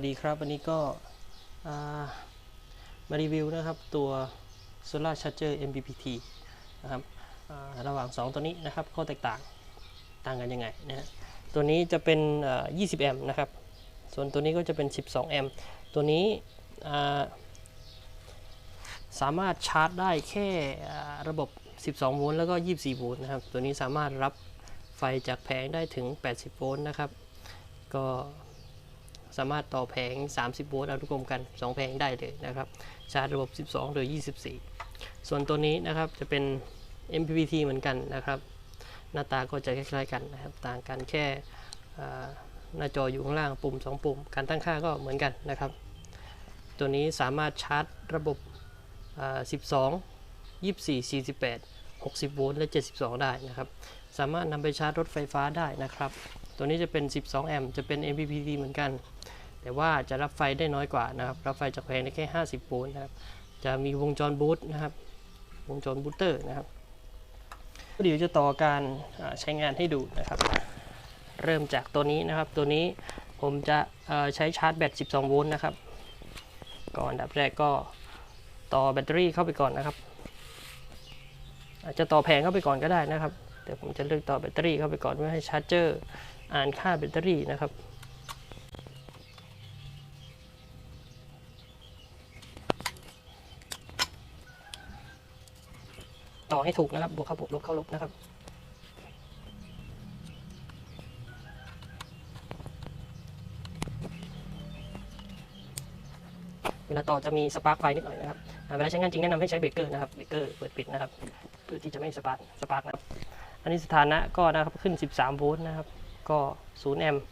สวัสดีครับ วันนี้ก็มารีวิวนะครับตัว Solar Charger MPPT นะครับระหว่าง 2 ตัวนี้นะครับข้อแตกต่างต่างกันยังไงนะฮะตัวนี้จะเป็น 20 แอมป์นะครับ ส่วนตัวนี้ก็จะเป็น 12 แอมป์ตัวนี้สามารถชาร์จได้แค่ระบบ 12 โวลต์แล้วก็ 24 โวลต์นะครับ ตัวนี้สามารถรับไฟจากแผงได้ถึง 80 โวลต์นะครับ ก็ สามารถต่อแผง 30 โวลต์อนุกรมกัน 2 แผงได้เลยนะครับ ชาร์จระบบ 12 หรือ 24 ส่วนตัวนี้นะครับจะเป็น MPPT เหมือนกันนะครับ หน้าตาก็จะคล้ายๆกันนะครับ ต่างกันแค่หน้าจออยู่ข้างล่างปุ่ม 2 ปุ่ม การตั้งค่าก็เหมือนกันนะครับ ตัวนี้สามารถชาร์จระบบ 12 24 48 60 โวลต์และ 72 ได้นะครับ สามารถนำไปชาร์จรถไฟฟ้าได้นะครับ ตัวนี้จะเป็น 12 แอมป์จะเป็น MPPT เหมือนกัน แต่ว่าจะรับไฟได้น้อยกว่านะครับ รับไฟจากแผงได้แค่ 50 โวลต์นะครับ จะมีวงจรบูตนะครับ วงจรบูตเตอร์นะครับ เดี๋ยวจะต่อการใช้งานให้ดูนะครับ เริ่มจากตัวนี้นะครับ ตัวนี้ผมจะใช้ชาร์จแบต 12 โวลต์นะครับ ก่อนอันดับแรกก็ต่อแบตเตอรี่เข้าไปก่อนนะครับ อาจจะต่อแผงเข้าไปก่อนก็ได้นะครับ แต่ผมจะเลือกต่อแบตเตอรี่เข้าไปก่อนเพื่อให้ชาร์จเจอร์อ่านค่าแบตเตอรี่นะครับต่อให้ถูกนะครับ บวกเข้าบวกลบเข้าลบนะครับ เวลาต่อจะมีสปาร์กไฟนิดหน่อยนะครับ เวลาใช้งานจริงแนะนำให้ใช้เบรกเกอร์นะครับ เบรกเกอร์เปิดปิดนะครับ เพื่อที่จะไม่สปาร์กสปาร์กนะครับ นนี้สถานะก็นะครับขึ้น 13 โวลต์นะครับ ก็0แอมป์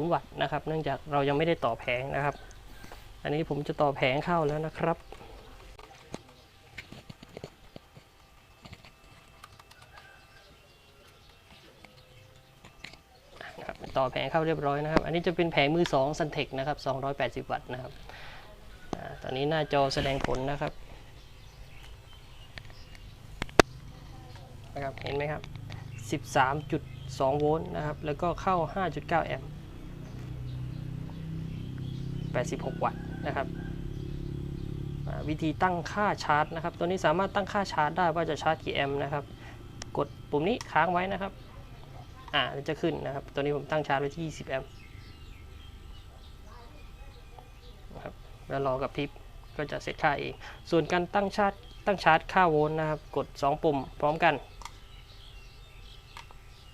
0วัตต์นะครับ เนื่องจากเรายังไม่ได้ต่อแผงนะครับ อันนี้ผมจะต่อแผงเข้าแล้วนะครับต่อแผงเข้าเรียบร้อยนะครับ อันนี้จะเป็นแผงมือ2 s u n t e c นะครับ 280 วัตต์นะครับอตอนนี้หน้าจอแสดงผลนะครับ นะครับเห็นไหมครับ 13.2 โวลต์นะครับ แล้วก็เข้า 5.9 แอมป์ 86 วัตต์นะครับวิธีตั้งค่าชาร์จนะครับ ตัวนี้สามารถตั้งค่าชาร์จได้ว่าจะชาร์จกี่แอมป์นะครับ กดปุ่มนี้ค้างไว้นะครับ อ่าจะขึ้นนะครับ ตัวนี้ผมตั้งชาร์จไว้ที่ 20 แอมป์นะครับแล้วรอกับพริบก็จะเซตค่าเอง ส่วนการตั้งชาร์จตั้งชาร์จค่าโวลต์นะครับ กด 2 ปุ่มพร้อมกัน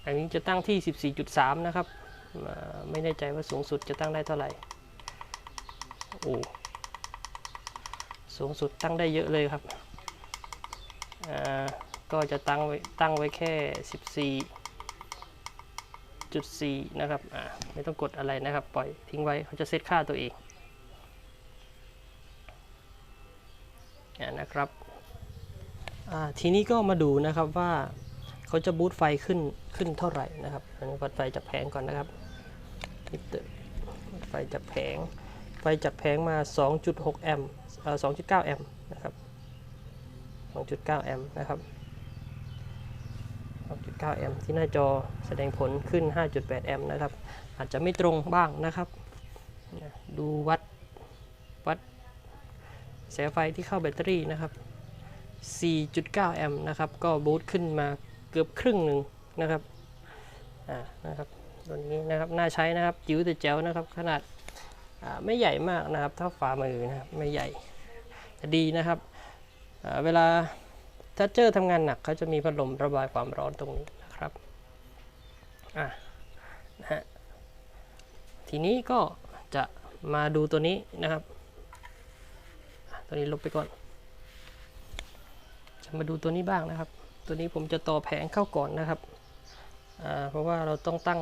อันนี้จะตั้งที่ 14.3 นะครับ ไม่แน่ใจว่าสูงสุดจะตั้งได้เท่าไหร่ โอ้ สูงสุดตั้งได้เยอะเลยครับอ่าก็จะตั้งไว้ตั้งไว้แค่ 14จุดสี่นะครับอ่าไม่ต้องกดอะไรนะครับ ปล่อยทิ้งไว้ เขาจะเซตค่าตัวเองอ่านะครับอ่าทีนี้ก็มาดูนะครับว่า เขาจะบูตไฟขึ้นขึ้นเท่าไหร่นะครับอันนี้วัดไฟจากแผงก่อนนะครับมิเตอร์วัดไฟจากแผง ไฟจากแผงมา 2.6 แอมป์เอ่อ2.9 แอมป์นะครับ 2.9 แอมป์นะครับ 2.9 แอมป์ที่หน้าจอแสดงผลขึ้น 5.8 แอมป์นะครับ อาจจะไม่ตรงบ้างนะครับ ดูวัดวัดแสงไฟที่เข้าแบตเตอรี่นะครับ 4.9 แอมป์นะครับ ก็บูตขึ้นมา กือบครึ่งหนึ่งนะครับอ่านะครับตัวนี้นะครับน่าใช้นะครับจิ๋วแต่แจ๋วนะครับ ขนาดอ่าไม่ใหญ่มากนะครับเท่าฝ่ามือนะครับไม่ใหญ่แต่ดีนะครับอ่าเวลาถ้าเจอร์ทำงานหนักเขาจะมีพัดลมระบายความร้อนตรงนี้นะครับอะนะฮะทีนี้ก็จะมาดูตัวนี้นะครับอะตัวนี้ลบไปก่อน จะมาดูตัวนี้บ้างนะครับ ตัวนี้ผมจะต่อแผงเข้าก่อนนะครับ เพราะว่าเราต้องตั้ง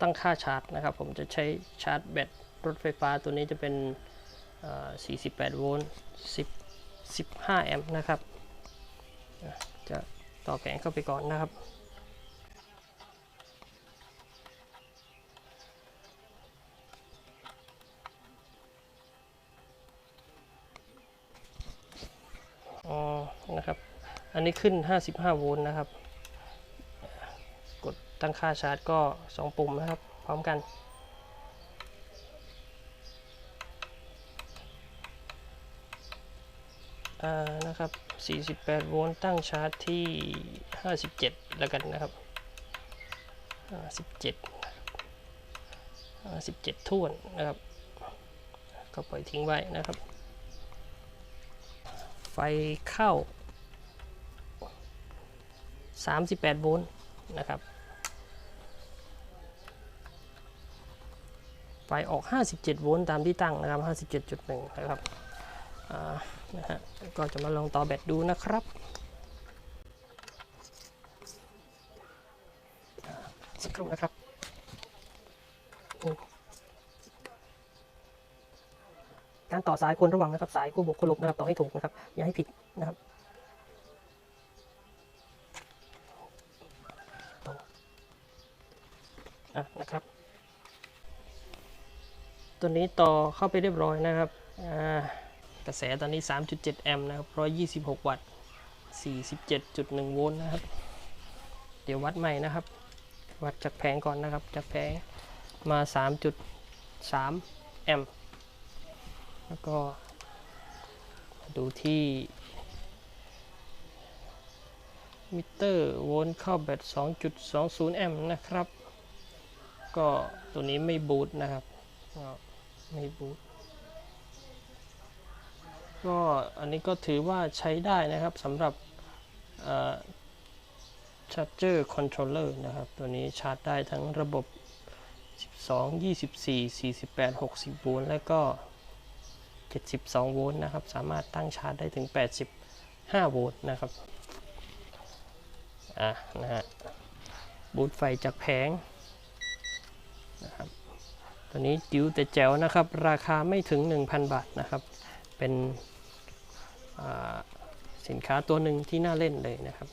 ตั้งค่าชาร์จนะครับ ผมจะใช้ชาร์จแบตรถไฟฟ้าตัวนี้จะเป็น 48 โวลต์ 10 15 แอมป์นะครับ จะต่อแผงเข้าไปก่อนนะครับ อันนี้ขึ้น 55 โวลต์นะครับ กดตั้งค่าชาร์จก็ 2 ปุ่มนะครับ พร้อมกันนะครับ 48 โวลต์ตั้งชาร์จที่ 57 แล้วกันนะครับ 17 17ท่วนนะครับ ก็ปล่อยทิ้งไว้นะครับ ไฟเข้า 38 โวลต์นะครับ ไฟออก 57 โวลต์ตามที่ตั้งนะครับ 57.1 นะครับนะฮะก็จะมาลองต่อแบตดูนะครับ สักครู่นะครับการต่อสายควรระวังนะครับ สายคู่บวกคู่ลบนะครับ ต่อให้ถูกนะครับ อย่าให้ผิดนะครับ อะนะครับ ตัวนี้ต่อเข้าไปเรียบร้อยนะครับกระแสตอนนี้ 3.7 แอมป์นะครับ126 วัตต์ 47.1 โวลต์นะครับ เดี๋ยววัดใหม่นะครับ วัดจากแผงก่อนนะครับ จากแผงมา 3.3 แอมป์แล้วก็ดูที่มิเตอร์โวลต์เข้าแบต2.20 แอมป์นะครับ ก็ตัวนี้ไม่บูตนะครับไม่บูตก็อันนี้ก็ถือว่าใช้ได้นะครับสำหรับเอ่อ Charger Controller นะครับ ตัวนี้ชาร์จได้ทั้งระบบ 12 24 48 60 โวลต์และก็ 72 โวลต์นะครับ สามารถตั้งชาร์จได้ถึง 85 โวลต์นะครับ อะนะฮะบูตไฟจากแผง นะครับตัวนี้จิ๋วแต่แจ๋วนะครับ ราคาไม่ถึง 1,000 บาทนะครับ เป็นสินค้าตัวหนึ่งที่น่าเล่นเลยนะครับ